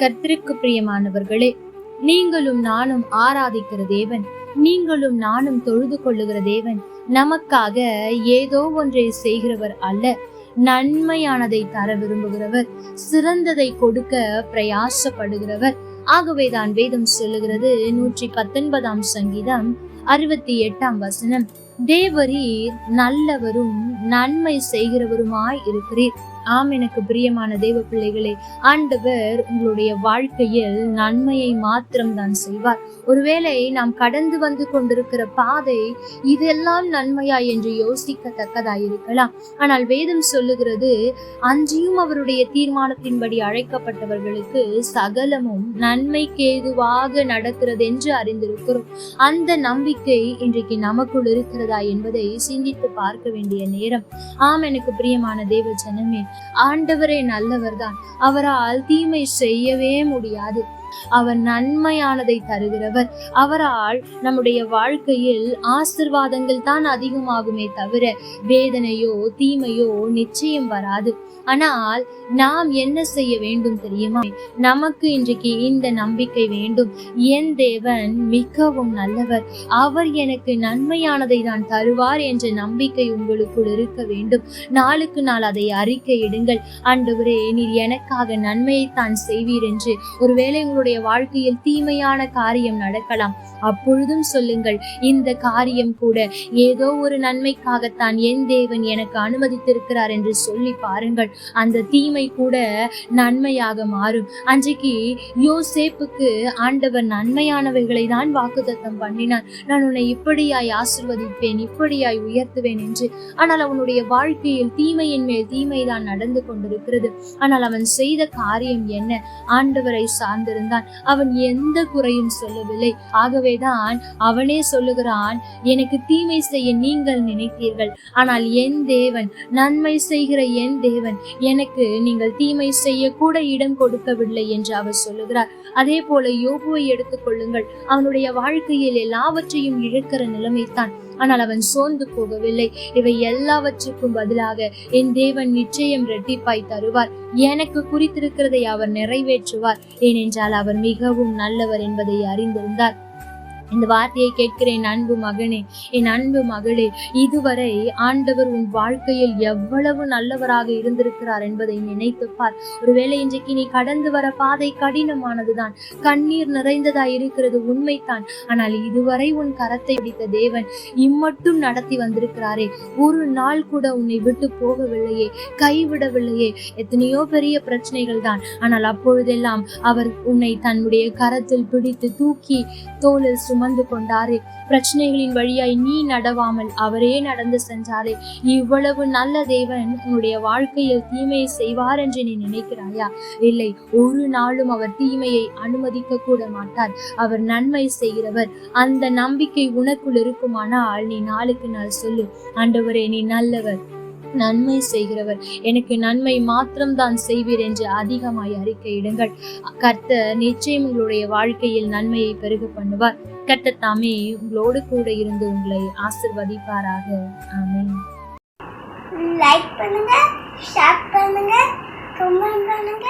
கர்த்தருக்கு பிரியமானவர்களே நீங்களும் நானும் ஆராதிக்கிற தேவன் நீங்களும் நானும் தொழுது கொள்ளுகிற தேவன் நமக்காக ஏதோ ஒன்றை செய்கிறவர் அல்ல. நன்மையானதை தர விரும்புகிறவர் சிறந்ததை கொடுக்க பிரயாசப்படுகிறவர். ஆகவேதான் வேதம் சொல்லுகிறது நூற்றி பத்தொன்பதாம் சங்கீதம் அறுபத்தி எட்டாம் வசனம் தேவரீர் நல்லவரும் நன்மை செய்கிறவருமாய் இருக்கிறீர். ஆம் எனக்கு பிரியமான தேவ பிள்ளைகளே ஆண்டவர் உங்களுடைய வாழ்க்கையில் நன்மையை மாத்திரம் தான் செய்வார். ஒருவேளை நாம் கடந்து வந்து கொண்டிருக்கிற பாதை இதெல்லாம் நன்மையா என்று யோசிக்கத்தக்கதாய் இருக்கலாம் ஆனால் வேதம் சொல்லுகிறது அன்றியும் அவருடைய தீர்மானத்தின்படி அழைக்கப்பட்டவர்களுக்கு சகலமும் நன்மைக்கு ஏதுவாக நடக்கிறது என்று அறிந்திருக்கிறோம். அந்த நம்பிக்கை இன்றைக்கு நமக்குள் இருக்கிறதா என்பதை சிந்தித்து பார்க்க வேண்டிய நேரம். ஆம் எனக்கு பிரியமான தேவ ஜனமே ஆண்டவரே நல்லவர்தான். அவரால் தீமை செய்யவே முடியாது. அவர் நன்மையானதை தருகிறவர். அவரால் நம்முடைய வாழ்க்கையில் ஆசிர்வாதங்கள் தான் அதிகமாகுமே தவிர வேதனையோ தீமையோ நிச்சயம் வராது. ஆனால் நாம் என்ன செய்ய வேண்டும் தெரியுமா? நமக்கு இன்றைக்கு இந்த நம்பிக்கை வேண்டும். என் தேவன் மிகவும் நல்லவர். அவர் எனக்கு நன்மையானதை தான் தருவார் என்ற நம்பிக்கை உங்களுக்குள் இருக்க வேண்டும். நாளுக்கு நாள் அதை அறிக்கையிடுங்கள். ஆண்டவரே நீர் எனக்காக நன்மையைத்தான் செய்வீர் என்று. ஒருவேளை உங்களுடைய வாழ்க்கையில் தீமையான காரியம் நடக்கலாம். அப்பொழுதும் சொல்லுங்கள் இந்த காரியம் கூட ஏதோ ஒரு நன்மைக்காகத்தான் என் தேவன் எனக்கு அனுமதித்திருக்கிறார் என்று சொல்லி பாருங்கள். அந்த தீமை கூட நன்மையாக மாறும். அன்றைக்கு யோசேப்புக்கு ஆண்டவர் நன்மையானவைகளை தான் வாக்குத்தத்தம் பண்ணினார். நான் உன்னை இப்படியாய் ஆசிர்வதிப்பேன் இப்படியாய் உயர்த்துவேன் என்று. ஆனால் அவனுடைய வாழ்க்கையில் தீமையின் மேல் தீமைதான் நடந்து கொண்டிருக்கிறது. ஆனால் அவன் செய்த காரியம் என்ன? ஆண்டவரை சார்ந்திருந்த இருந்தான். அவன் எந்த குறையும் சொல்லவில்லை. ஆகவேதான் அவனே சொல்லுகிறான் எனக்கு தீமை செய்ய நீங்கள் நினைத்தீர்கள். ஆனால் என் தேவன் நன்மை செய்கிற என் தேவன் எனக்கு நீங்கள் தீமை செய்ய கூட இடம் கொடுக்கவில்லை என்று அவர் சொல்லுகிறார். அதே போல யோகுவை எடுத்துக்கொள்ளுங்கள் அவனுடைய வாழ்க்கையில் எல்லாவற்றையும் இழக்கிற நிலைமைத்தான் ஆனால் அவன் சோர்ந்து போகவில்லை. இவை எல்லாவற்றுக்கும் பதிலாக என் தேவன் நிச்சயம் ரெட்டிப்பாய் தருவார். எனக்கு குறித்திருக்கிறதை அவர் நிறைவேற்றுவார். ஏனென்றால் அவர் மிகவும் நல்லவர் என்பதை அறிந்திருந்தார். இந்த வார்த்தையை கேட்கிற என் அன்பு மகனே என் அன்பு மகளே இதுவரை ஆண்டவர் உன் வாழ்க்கையில் எவ்வளவு நல்லவராக இருந்திருக்கிறார் என்பதை நினைத்து பார். ஒருவேளை இன்றைக்கு நீ கடந்து வர பாதை கடினமானதுதான் கண்ணீர் நிறைந்ததா இருக்கிறது உண்மைதான். ஆனால் இதுவரை உன் கரத்தை பிடித்த தேவன் இம்மட்டும் நடத்தி வந்திருக்கிறாரே. ஒரு நாள் கூட உன்னை விட்டு போகவில்லையே கைவிடவில்லையே. எத்தனையோ பெரிய பிரச்சனைகள் தான் ஆனால் அப்பொழுதெல்லாம் அவர் உன்னை தன்னுடைய கரத்தில் பிடித்து தூக்கி தோளில் சுமந்து கொண்டாரே. பிரச்சனைகளின் வழியாய் நீ நடவாமல் அவரே நடந்து சென்றாரே. இவ்வளவு நல்ல தேவன் உன்னுடைய வாழ்க்கையில் தீமையை செய்வார் என்று நீ நினைக்கிறாயா? இல்லை ஒரு நாளும் அவர் தீமையை அனுமதிக்க கூட மாட்டார். அவர் நன்மை செய்கிறவர். அந்த நம்பிக்கை உனக்குள் இருக்குமானால் நீ நாளுக்கு நாள் சொல்லு. ஆண்டவரே நீ நல்லவர். நன்மை செய்கிறவர். எனக்கு நன்மை மாத்திரம்தான் செய்வீர் என்று அதிகமாய் அறிக்கையிடுங்கள் கர்த்த நிச்சயம் உங்களுடைய வாழ்க்கையில் நன்மையை பெருக பண்ணுவார். கர்த்த தாமே உங்களோடு கூட இருந்து உங்களை ஆசிர்வதிப்பாராக. ஆமென். லைக் பண்ணுங்க ஷேர் பண்ணுங்க கமெண்ட் பண்ணுங்க.